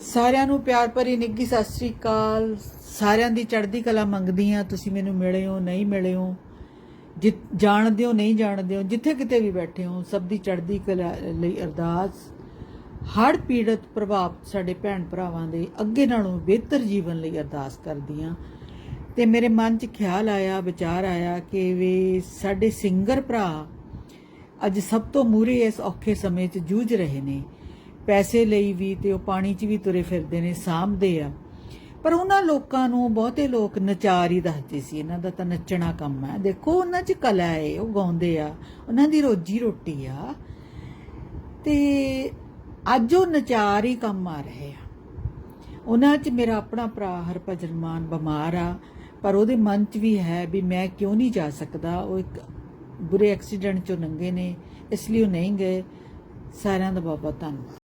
ਸਾਰਿਆਂ ਨੂੰ ਪਿਆਰ ਭਰੀ ਨਿੱਘੀ ਸਤਿ ਸ੍ਰੀ ਅਕਾਲ। ਸਾਰਿਆਂ ਦੀ ਚੜ੍ਹਦੀ ਕਲਾ ਮੰਗਦੀ ਆ ਤੁਸੀਂ ਮੈਨੂੰ ਮਿਲੇ ਹੋ, ਨਹੀਂ ਮਿਲੇ ਹੋ ਜਾਣਦੇ ਹੋ, ਨਹੀਂ ਜਾਣਦੇ ਹੋ, ਜਿੱਥੇ ਕਿਤੇ ਵੀ ਬੈਠੇ ਹੋ, ਸਭ ਦੀ ਚੜ੍ਹਦੀ ਕਲਾ ਲਈ ਅਰਦਾਸ। ਹੜ ਪੀੜਤ ਪ੍ਰਭਾਵ ਸਾਡੇ ਭੈਣ ਭਰਾਵਾਂ ਦੇ ਅੱਗੇ ਨਾਲੋਂ ਬਿਹਤਰ ਜੀਵਨ ਲਈ ਅਰਦਾਸ ਕਰਦੀ ਆ ਤੇ ਮੇਰੇ ਮਨ 'ਚ ਖਿਆਲ ਆਇਆ, ਵਿਚਾਰ ਆਇਆ ਕਿ ਵੀ ਸਾਡੇ ਸਿੰਗਰ ਭਰਾ ਅੱਜ ਸਭ ਤੋਂ ਮੂਰੇ ਇਸ ਔਖੇ ਸਮੇਂ 'ਚ ਜੂਝ ਰਹੇ ਨੇ। ਪੈਸੇ ਲਈ ਵੀ ਤੇ ਉਹ ਪਾਣੀ 'ਚ ਵੀ ਤੁਰੇ ਫਿਰਦੇ ਨੇ, ਸਾਂਭਦੇ ਆ। ਪਰ ਉਹਨਾਂ ਲੋਕਾਂ ਨੂੰ ਬਹੁਤੇ ਲੋਕ ਨਚਾਰ ਹੀ ਦੱਸਦੇ ਸੀ, ਇਹਨਾਂ ਦਾ ਤਾਂ ਨੱਚਣਾ ਕੰਮ ਹੈ। ਦੇਖੋ ਉਹਨਾਂ 'ਚ ਕਲਾ ਹੈ, ਉਹ ਗਾਉਂਦੇ ਆ, ਉਹਨਾਂ ਦੀ ਰੋਜੀ ਰੋਟੀ ਆ। ਤੇ ਅੱਜ ਉਹ ਨਚਾਰ ਹੀ ਕੰਮ ਆ ਰਹੇ ਆ। ਉਹਨਾਂ 'ਚ ਮੇਰਾ ਆਪਣਾ ਭਰਾ ਹਰਭਜਨ ਮਾਨ ਬਿਮਾਰ ਆ, ਪਰ ਉਹਦੇ ਮਨ 'ਚ ਵੀ ਹੈ ਵੀ ਮੈਂ ਕਿਉਂ ਨਹੀਂ ਜਾ ਸਕਦਾ? ਉਹ ਇੱਕ ਬੁਰੇ ਐਕਸੀਡੈਂਟ ਚੋਂ ਨੰਗੇ ਨੇ, ਇਸ ਲਈ ਉਹ ਨਹੀਂ ਗਏ। ਸਾਰਿਆਂ ਦਾ ਬਹੁਤ ਬਹੁਤ ਧੰਨਵਾਦ।